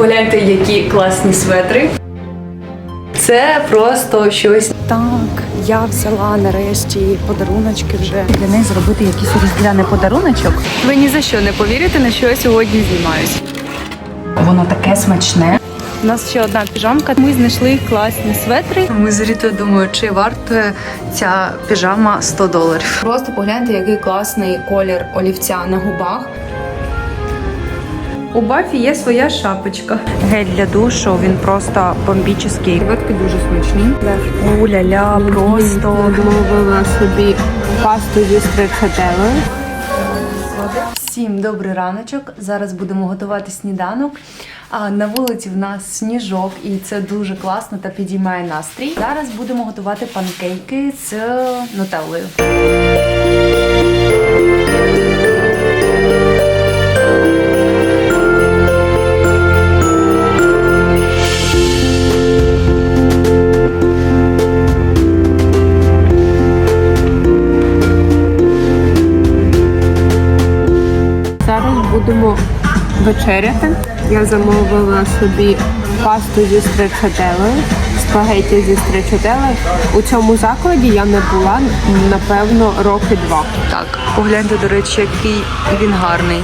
Погляньте, які класні светри. Це просто щось. Так, я взяла нарешті подаруночки вже для неї зробити якийсь різдвяний подаруночок. Ви ні за що не повірите, на що я сьогодні знімаюсь. Воно таке смачне. У нас ще одна піжамка. Ми знайшли класні светри. Ми з Рітою думаю, чи вартує ця піжама 100 доларів. Просто погляньте, який класний колір олівця на губах. У Бафі є своя шапочка. Гель для душу, він просто бомбічний. Креветки дуже смачні. Уля-ля, просто. Замовила собі пасту зі стричателою. Всім добрий раночок. Зараз будемо готувати сніданок. А на вулиці в нас сніжок, і це дуже класно та підіймає настрій. Зараз будемо готувати панкейки з нутеллою. Вечеряти. Я замовила собі пасту зі стричателою, спагеті зі стричателою. У цьому закладі я не була, напевно, роки два. Так, погляньте, до речі, який він гарний.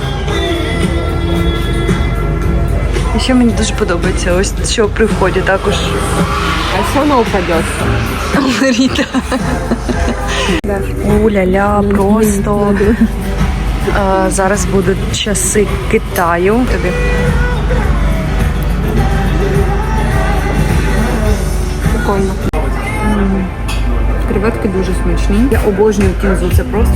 І ще мені дуже подобається, ось що при вході також А що воно упаде? Ріта. Уля-ля, просто. А, зараз будуть часи Китаю. Тобі. Прикольно. Креветки дуже смачні. Я обожнюю кінзу, це просто.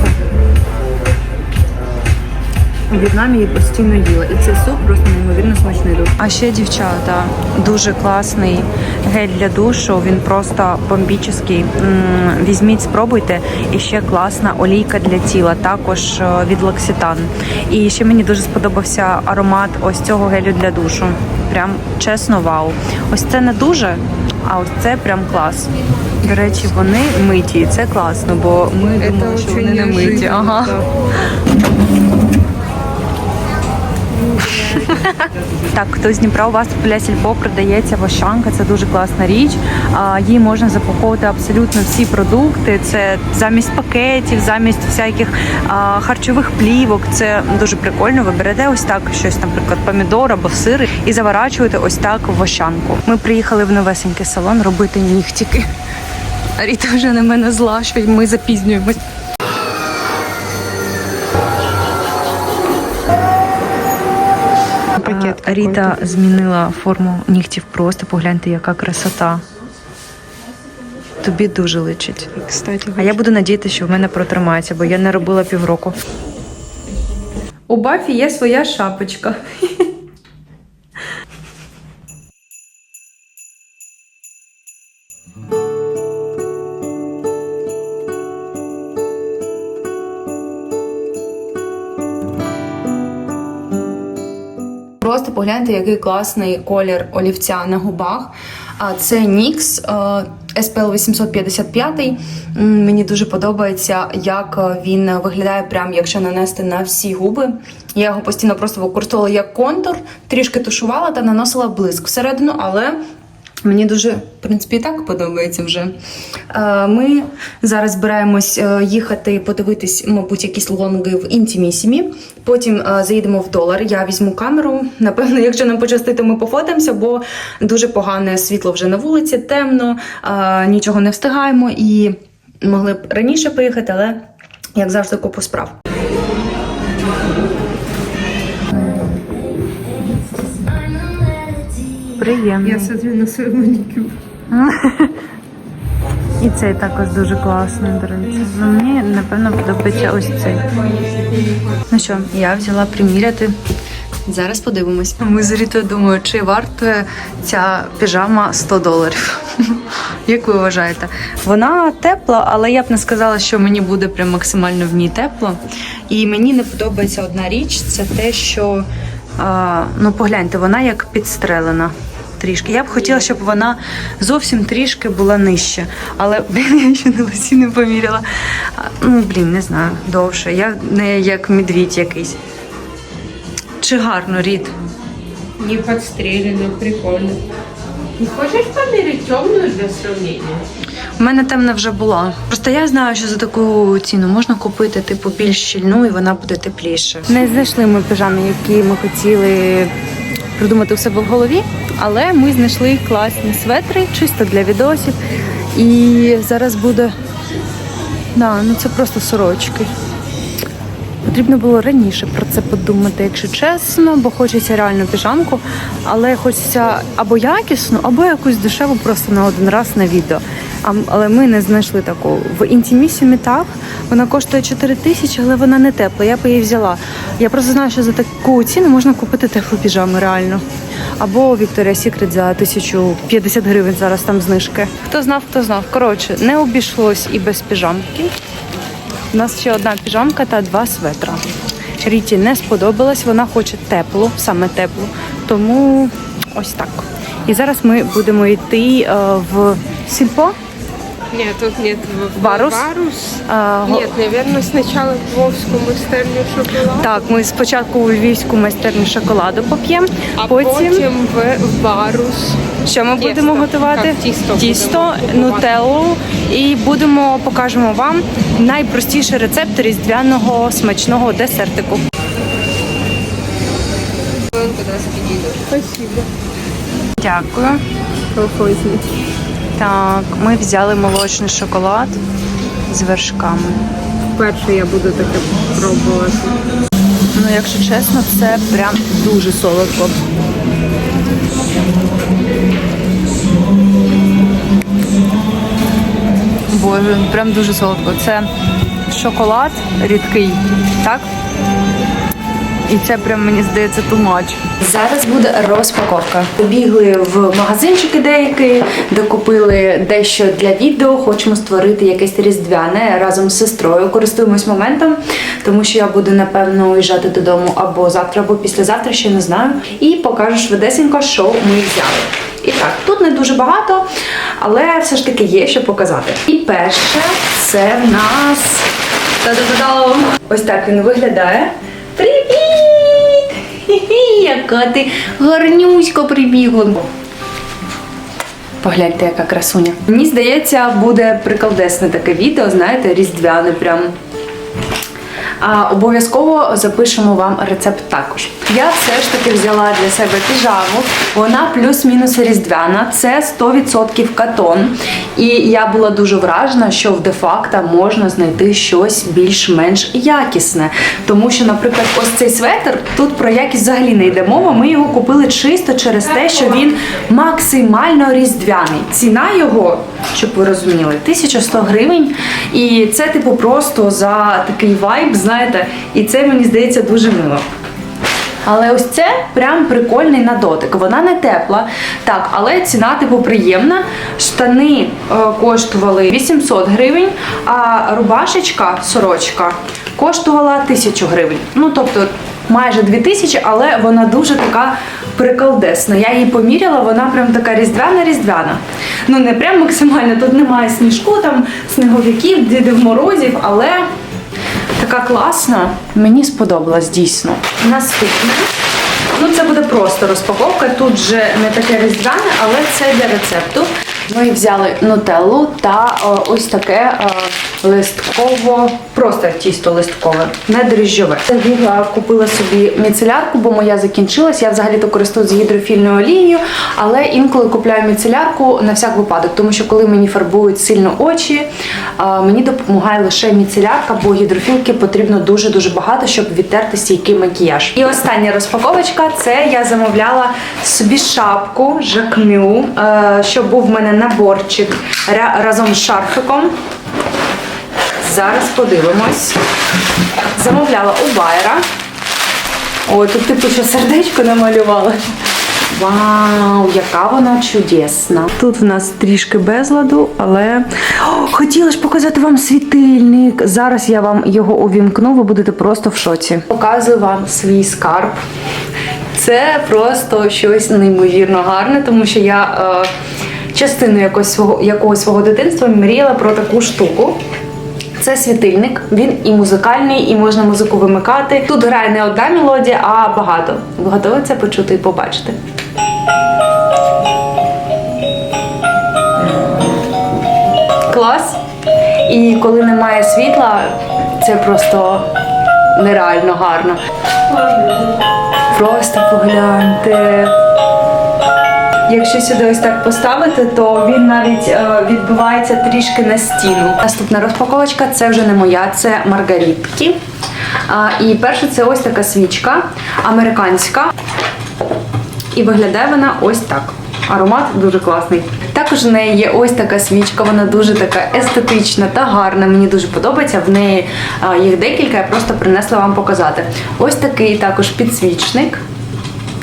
У В'єтнамі її постійно їла. І цей суп просто неймовірно смачний дуже. А ще дівчата, дуже класний гель для душу. Він просто бомбічний. Візьміть, спробуйте. І ще класна олійка для тіла, також е, від Локситан. І ще мені дуже сподобався аромат ось цього гелю для душу. Прям чесно, вау. Ось це не дуже, а ось це прям клас. До речі, вони миті, і це класно, бо ми думали, що вони не миті. Ага. Так, хто з Дніпра у вас біля сільпо продається вощанка, це дуже класна річ. Її можна запаковувати абсолютно всі продукти. Це замість пакетів, замість всяких харчових плівок. Це дуже прикольно. Ви берете ось так щось, наприклад, помідор або сир, і заворачуєте ось так в вощанку. Ми приїхали в новесенький салон робити нігтики. Ріта вже на мене зла, що ми запізнюємось. Пакет Ріта змінила форму нігтів просто. Погляньте, яка красота. Тобі дуже личить. Кстати, А я буду надіятися, що в мене протримається, бо я не робила півроку. У Бафі є своя шапочка. Погляньте, який класний колір олівця на губах. А це е, SPL 855. Мені дуже подобається, як е, він виглядає, прям якщо нанести на всі губи. Я його постійно просто використовувала як контур, трішки тушувала та наносила блиск всередину, але Мені дуже, в принципі, і так подобається вже. Е, Ми зараз збираємось е, їхати подивитись, мабуть, якісь лонги в інтімісімі. Потім е, заїдемо в долар. Я візьму камеру. Напевно, якщо нам пощастить, ми пофотимося, бо дуже погане світло вже на вулиці, темно, нічого не встигаємо і могли б раніше поїхати, але як завжди, купу справ. Приємно. я смотрю на свою манікюр. І цей також дуже класний, до речі. Ну, мені, напевно, подобається ось цей. Ну що, я взяла приміряти. Зараз подивимось. Ми з Рітою думаю, чи вартує ця піжама 100 доларів. Як ви вважаєте? Вона тепла, але я б не сказала, що мені буде прям максимально в ній тепло. І мені не подобається одна річ це те, що а, ну погляньте, вона як підстрелена. Трішки. Я б хотіла, щоб вона зовсім трішки була нижче. Але блін, я ще на лисі не поміряла. Ну, блін, не знаю, довше. Я не як медвідь якийсь. Чи гарно, Рід? Не подстрелено, прикольно. Не хочешь померить темную для сравнения? У мене темна вже була. Просто я знаю, що за таку ціну можна купити типу більш щільну і вона буде тепліше. Не знайшли ми піжами, які ми хотіли придумати у себе в голові, але ми знайшли класні светри, чисто для відосів. І зараз буде. Да, ну це просто сорочки. Потрібно було раніше про це подумати, якщо чесно, бо хочеться реально піжамку, але хочеться або якісну, або якусь дешеву просто на один раз на відео. Але ми не знайшли таку. В інтімісімі так, вона коштує 4 тисячі, але вона не тепла. Я б її взяла. Я просто знаю, що за таку ціну можна купити теплу піжаму реально. Або Victoria's Secret за 1050 гривень зараз там знижки. Хто знав, хто знав. Коротше, не обійшлось і без піжамки. У нас ще одна піжамка та два светра. Ріті не сподобалась, вона хоче теплу, саме теплу. Тому ось так. І зараз ми будемо йти е, в сільпо. Нет, тут нет Варус? Варус. Го- Нет, наверное, сначала в Вовскую майстерню шоколад. Так, ми спочатку у львівську майстерню шоколаду поп'ємо, А потім, потім в Варус. що ми будемо готувати? Так, тісто тісто будемо готувати. нутеллу. І будемо покажемо вам найпростіший рецепт різдвяного смачного десертику. Спасибо. Дякую. Колхозник. Так, ми взяли молочний шоколад з вершками. Вперше я буду таке пробувати. Ну, якщо чесно, це прям дуже солодко. Боже, прям дуже солодко. Це шоколад рідкий, так? І це прям мені здається тумач. Зараз буде розпаковка. Побігли в магазинчики деякі, докупили дещо для відео. Хочемо створити якесь різдвяне разом з сестрою. Користуємось моментом, тому що я буду напевно уїжджати додому або завтра, або післязавтра, ще не знаю. І покажу швидесенько, що ми взяли. І так, тут не дуже багато, але все ж таки є що показати. І перше, це в нас ось так він виглядає. Яка ти гарнюсько прибігла. Погляньте, яка красуня. Мені здається, буде приколдесне таке відео, знаєте, різдвяне прям. А, обов'язково запишемо вам рецепт також. Я все ж таки взяла для себе піжаму. Вона плюс-мінус різдвяна, це 100% катон. І я була дуже вражена, що в де-факто можна знайти щось більш-менш якісне. Тому що, наприклад, ось цей светр, тут про якість взагалі не йде мова. Ми його купили чисто через те, що він максимально різдвяний. Ціна його, щоб ви розуміли, 1100 гривень. І це, типу, просто за такий вайб, знаєте, і це мені здається дуже мило. Але ось це прям прикольний на дотик. Вона не тепла. Так, але ціна типу приємна. Штани е, коштували 800 гривень, а рубашечка, сорочка коштувала 1000 гривень. Ну тобто майже 2000, але вона дуже така приколдесна. Я її поміряла, вона прям така різдвяна-різдвяна. Ну не прям максимально, тут немає сніжку, там сніговиків, дідів морозів, але Така класна, мені сподобалась дійсно. Наступне. Ну, це буде просто розпаковка. Тут же не таке різдвяне, але це для рецепту. Ми взяли нутеллу та е, ось таке е, листково, просто тісто листкове, не дріжджове. Я купила собі міцелярку, бо моя закінчилась. Я взагалі-то користуюсь гідрофільною олією, але інколи купляю міцелярку на всяк випадок, тому що коли мені фарбують сильно очі, мені допомагає лише міцелярка, бо гідрофілки потрібно дуже-дуже багато, щоб відтерти стійкий макіяж. І остання розпаковочка це я замовляла собі шапку Жакмю, е, щоб був в мене наборчик разом з шарфиком. Зараз подивимось. Замовляла у Байера. Ой, тут типу що сердечко намалювала. Вау, яка вона чудесна. Тут в нас трішки безладу, але О, хотіла ж показати вам світильник. Зараз я вам його увімкну, ви будете просто в шоці. Показую вам свій скарб. Це просто щось неймовірно гарне, тому що я е, частину якогось свого, якогось свого дитинства мріяла про таку штуку. Це світильник, він і музикальний, і можна музику вимикати. Тут грає не одна мелодія, а багато. Ви готові це почути і побачити? Клас. І коли немає світла, це просто нереально гарно. Просто погляньте. Якщо сюди ось так поставити, то він навіть е, відбивається трішки на стіну. Наступна розпаковочка це вже не моя, це маргаритки. А, і перше це ось така свічка американська. І виглядає вона ось так. Аромат дуже класний. Також в неї є ось така свічка, вона дуже така естетична та гарна. Мені дуже подобається. В неї їх декілька, я просто принесла вам показати. Ось такий також підсвічник.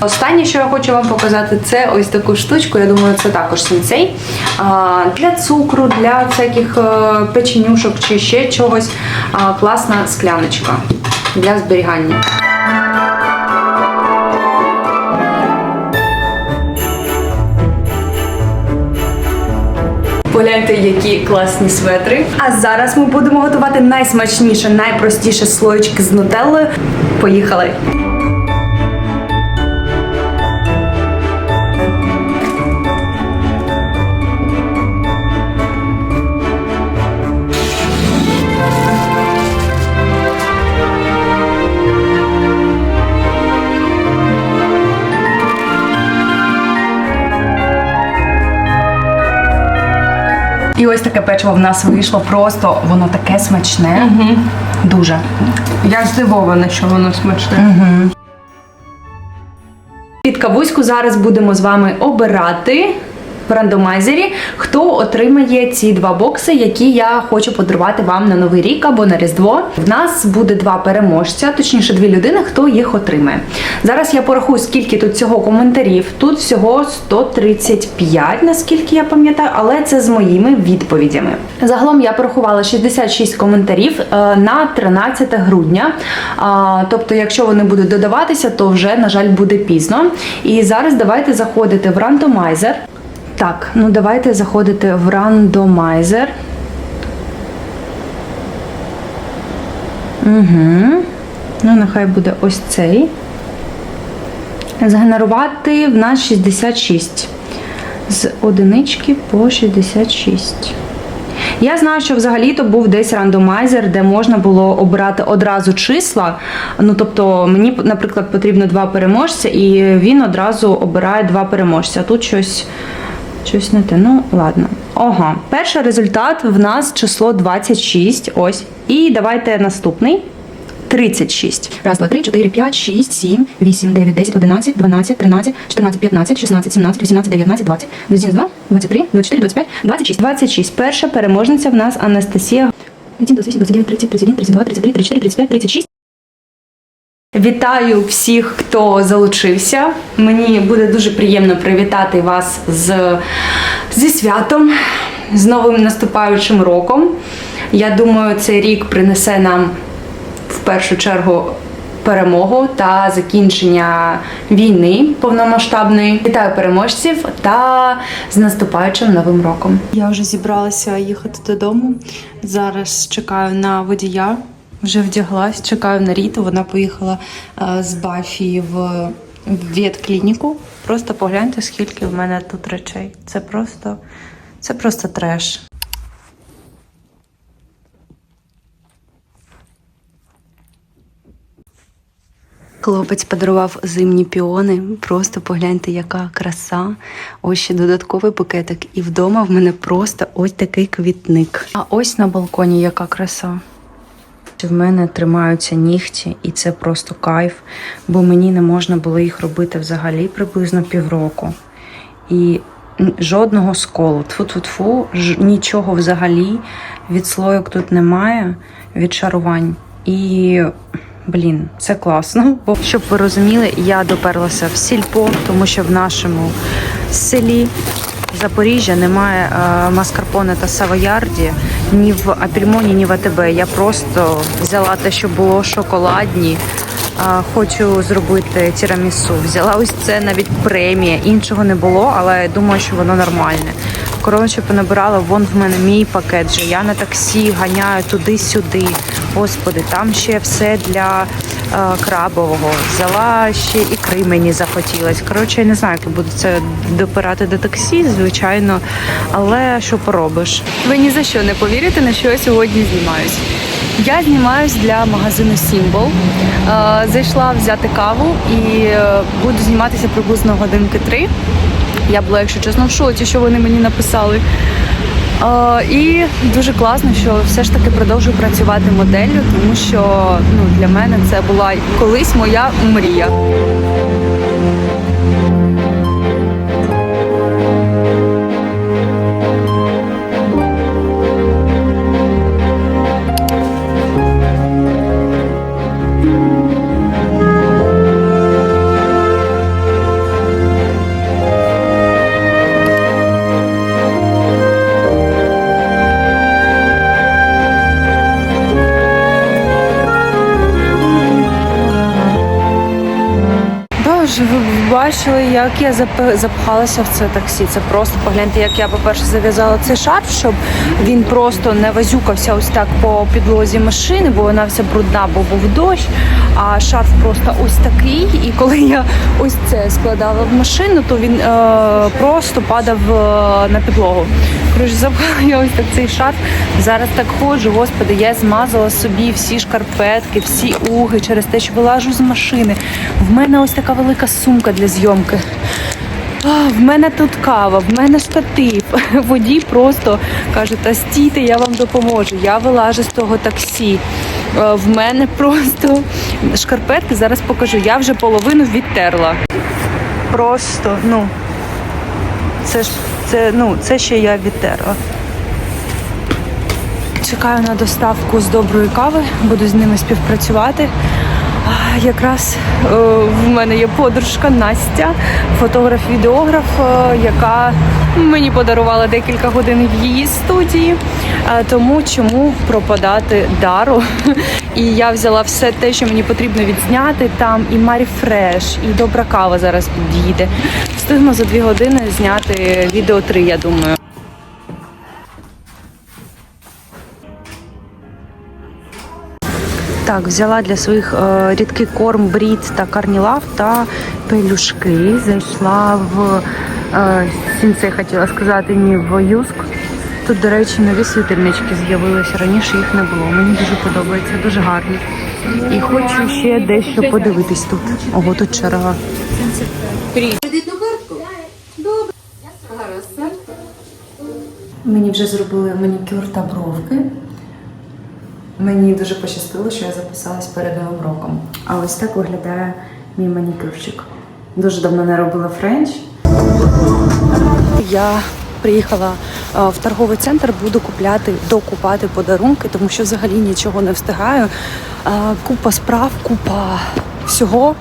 Останнє, що я хочу вам показати, це ось таку штучку. Я думаю, це також сенсей. Для цукру, для всяких е, печенюшок чи ще чогось. Класна скляночка для зберігання. Погляньте, які класні светри. А зараз ми будемо готувати найсмачніше, найпростіше слоєчки з нутеллою. Поїхали! І ось таке печиво в нас вийшло. Просто воно таке смачне. Дуже. Я здивована, що воно смачне. Під кавуську зараз будемо з вами обирати в рандомайзері, хто отримає ці два бокси, які я хочу подарувати вам на Новий рік або на Різдво. В нас буде два переможця, точніше, дві людини, хто їх отримає. Зараз я порахую, скільки тут всього коментарів. Тут всього 135, наскільки я пам'ятаю, але це з моїми відповідями. Загалом я порахувала 66 коментарів е, на 13 грудня. Тобто, якщо вони будуть додаватися, то вже, на жаль, буде пізно. І зараз давайте заходити в рандомайзер. Так, ну давайте заходити в рандомайзер. Угу. Ну, нехай буде ось цей. Згенерувати в нас 66. З одинички по 66. Я знаю, що взагалі-то був десь рандомайзер, де можна було обирати одразу числа. Ну тобто, мені, наприклад, потрібно два переможця, і він одразу обирає два переможця. Тут щось, щось не те. Ну, ладно. Ага, перший результат в нас число 26. Ось. І давайте наступний. 36. Раз, два, три, чотири, п'ять, шість, сім, вісім, дев'ять, десять, одинадцять, дванадцять, тринадцять, чотирнадцять, п'ятнадцять, шістнадцять, сімнадцять, вісімнадцять, дев'ятнадцять, двадцять, двадцять два, двадцять три, двадцять чотири, двадцять п'ять, двадцять шість. Двадцять шість. Перша переможниця в нас Анастасія. 1, 28, 29, 30, 31, 32, 33, 34, 35, 36. Вітаю всіх, хто залучився. Мені буде дуже приємно привітати вас з, зі святом, з новим наступаючим роком. Я думаю, цей рік принесе нам в першу чергу перемогу та закінчення війни повномасштабної. Вітаю переможців та з наступаючим новим роком. Я вже зібралася їхати додому. Зараз чекаю на водія. Вже вдяглась, чекаю на Ріту. Вона поїхала е, з Бафі в ветклініку. Просто погляньте, скільки в мене тут речей. Це просто, це просто треш. Хлопець подарував зимні піони. Просто погляньте, яка краса. Ось ще додатковий букетик. І вдома в мене просто ось такий квітник. А ось на балконі яка краса. В мене тримаються нігті, і це просто кайф, бо мені не можна було їх робити взагалі приблизно півроку. І жодного сколу. Тфу-тфу-тфу, нічого взагалі. Відслойок тут немає, відшарувань. І блін, це класно. Бо щоб ви розуміли, я доперлася в сільпо, тому що в нашому селі Запоріжжя немає е, маскарпоне та савоярді ні в Апільмоні, ні в АТБ. Я просто взяла те, що було шоколадні А, Хочу зробити тірамісу. Взяла ось це навіть премія. Іншого не було, але думаю, що воно нормальне. Коротше, понабирала вон в мене мій пакет. Вже я на таксі ганяю туди-сюди. Господи, там ще все для е, крабового. Взяла ще ікри мені захотілось. Коротше, я не знаю, як буду це допирати до таксі, звичайно. Але що поробиш? Ви ні за що не повірите, на що я сьогодні знімаюсь. Я знімаюсь для магазину Symbol. Е, Зайшла взяти каву і е, буду зніматися приблизно годинки три. Я була, якщо чесно, в шоці, що вони мені написали. І дуже класно, що все ж таки продовжую працювати моделлю, тому що ну, для мене це була колись моя мрія. Бачили, як я зап- запхалася в це таксі. Це просто погляньте, як я, по-перше, зав'язала цей шарф, щоб він просто не вазюкався ось так по підлозі машини, бо вона вся брудна, бо був дощ. А шарф просто ось такий. І коли я ось це складала в машину, то він е, просто падав е, на підлогу. Коротше, запхала я ось так цей шарф. Зараз так ходжу, господи, я змазала собі всі шкарпетки, всі уги через те, що вилажу з машини. В мене ось така велика сумка для зйомки. А, в мене тут кава, в мене штатив. Водій просто каже, та стійте, я вам допоможу. Я вилажу з того таксі. Е, В мене просто шкарпетки, зараз покажу. Я вже половину відтерла. Просто, ну, це ж це, ну, це ще я відтерла. Чекаю на доставку з доброї кави, буду з ними співпрацювати. Якраз е, в мене є подружка Настя, фотограф-відеограф, е, яка мені подарувала декілька годин в її студії. Е, Тому чому пропадати дару? І я взяла все те, що мені потрібно відзняти. Там і Марі Фреш, і добра кава зараз під'їде. Встигну за дві години зняти відео три, я думаю. Так, взяла для своїх е, рідкий корм брід та карнілав та пелюшки. Зайшла в е, сінце, хотіла сказати, ні в юск. Тут, до речі, нові світильнички з'явилися. Раніше їх не було. Мені дуже подобається, дуже гарні. І хочу ще дещо подивитись тут. Ого, тут черга. Мені вже зробили манікюр та бровки. Мені дуже пощастило, що я записалась перед новим роком. А ось так виглядає мій манікюрчик. Дуже давно не робила френч. Я приїхала е, в торговий центр, буду купляти, докупати подарунки, тому що взагалі нічого не встигаю. Е, Купа справ, купа всього.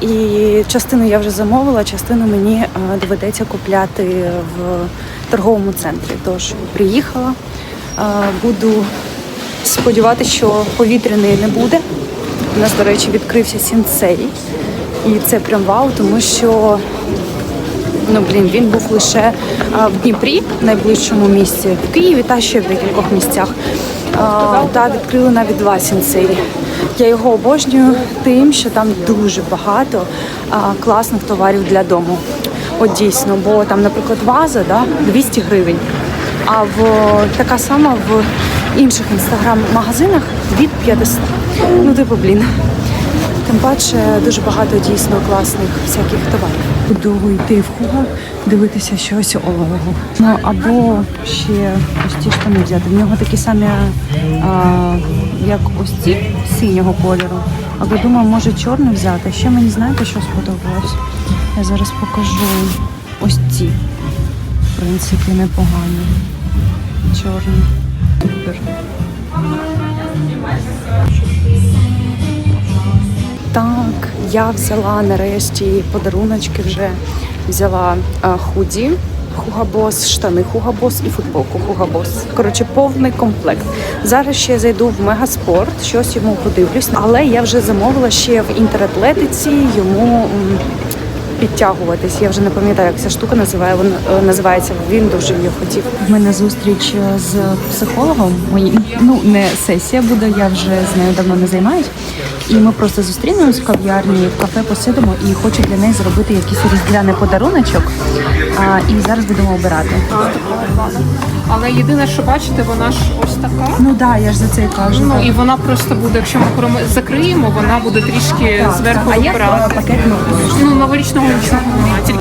І частину я вже замовила, частину мені е, доведеться купляти в торговому центрі. Тож приїхала, буду сподіватися, що повітряний не буде. У нас, до речі, відкрився сінцей. І це прям вау, тому що ну блін, він був лише в Дніпрі, найближчому місці, в Києві та ще в декількох місцях. А, та відкрили навіть два сінцеї. Я його обожнюю тим, що там дуже багато а, класних товарів для дому. От дійсно, бо там, наприклад, ваза да, 200 гривень. А в така сама в інших інстаграм-магазинах від 500. Ну, типу, блін. Тим паче дуже багато дійсно класних всяких товарів. Буду йти в хуга, дивитися щось олового. Ну або ще ось ці штани взяти. В нього такі самі, а, як ось ці синього кольору. Або думаю, може чорний взяти. Ще мені знаєте, що сподобалось? Я зараз покажу ось ці. В принципі, непогані. Чорні. Так, я взяла нарешті подаруночки вже взяла а, худі Хугабос, штани Хугабос і футболку Хугабос. Коротше, повний комплект. Зараз ще зайду в Мегаспорт, щось йому подивлюсь. Але я вже замовила ще в інтератлетиці йому підтягуватись. Я вже не пам'ятаю, як ця штука називає. Вона е, називається. Він дуже її хотів. У мене зустріч е, з психологом. Мої ну не сесія буде. Я вже з нею давно не займаюсь. І ми просто зустрінемось в кав'ярні, в кафе посидимо і хочу для неї зробити якийсь різдвяний подаруночок. А, і зараз будемо обирати. Але єдине, що бачите, вона ж ось така. Ну да, я ж за це і кажу. Ну і вона просто буде, якщо ми проме- закриємо, вона буде трішки зверху а як пакет новорічний? Ну, новорічного нічого немає. Тільки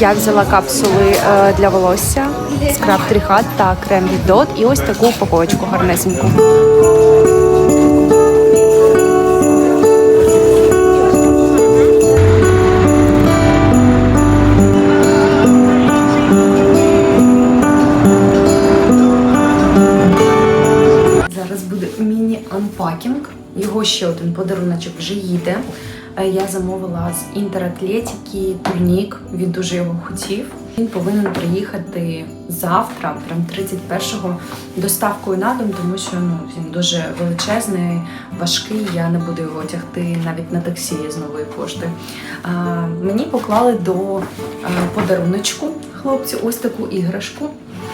Я взяла капсули е, для волосся, скраб тріхат та крем від дот і ось таку упаковочку гарнесеньку. Міні-анпакінг. Його ще один подаруночок вже їде. Е, Я замовила з інтератлетики турнік. Він дуже його хотів. Він повинен приїхати завтра, прям 31-го, доставкою на дом, тому що ну він дуже величезний, важкий. Я не буду його тягти навіть на таксі з нової пошти. А, мені поклали до е, подаруночку хлопці ось таку іграшку.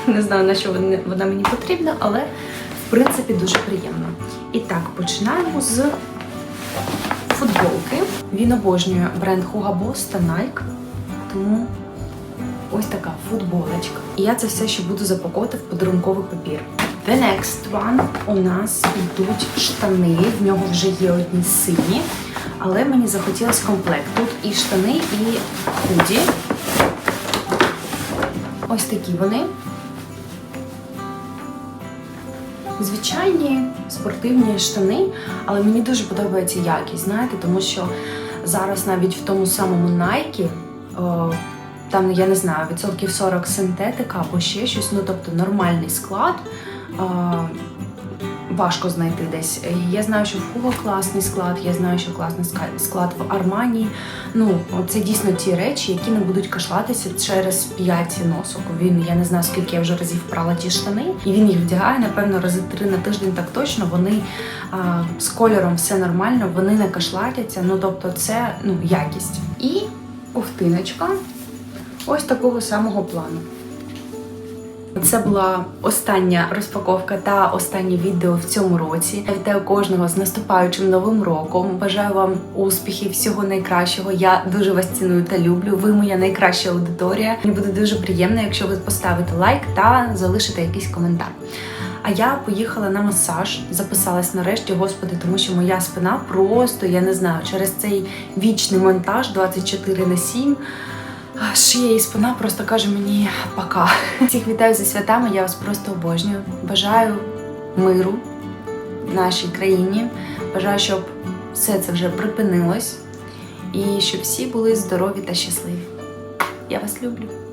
Не знаю на що вона мені потрібна, але в принципі дуже приємно. І так, починаємо з футболки. Він обожнює бренд Hugo Boss та Nike, тому ось така футболочка. І я це все ще буду запаковувати в подарунковий папір. The next one у нас йдуть штани. В нього вже є одні сині, але мені захотілось комплект. Тут і штани, і худі. Ось такі вони. Звичайні спортивні штани, але мені дуже подобається якість, знаєте, тому що зараз навіть в тому самому Nike, о, там, я не знаю, відсотків 40 синтетика або ще щось, ну тобто нормальний склад. о, Важко знайти десь. Я знаю, що в Hugo класний склад, я знаю, що класний склад в Армані. Ну, це дійсно ті речі, які не будуть кашлатися через 5 носок. Він, я не знаю, скільки я вже разів прала ті штани, і він їх вдягає, напевно, рази три на тиждень так точно. Вони а, з кольором все нормально, вони не кашлатяться. Ну, тобто, це ну, якість. І ковтиночка ось такого самого плану. Це була остання розпаковка та останнє відео в цьому році. Я вітаю кожного з наступаючим новим роком. Бажаю вам успіхів, всього найкращого. Я дуже вас ціную та люблю. Ви моя найкраща аудиторія. Мені буде дуже приємно, якщо ви поставите лайк та залишите якийсь коментар. А я поїхала на масаж, записалась нарешті, господи, тому що моя спина просто, я не знаю, через цей вічний монтаж 24 на 7 а, Шия і спина просто каже мені пока. Всіх вітаю зі святами, я вас просто обожнюю. Бажаю миру в нашій країні. Бажаю, щоб все це вже припинилось і щоб всі були здорові та щасливі. Я вас люблю.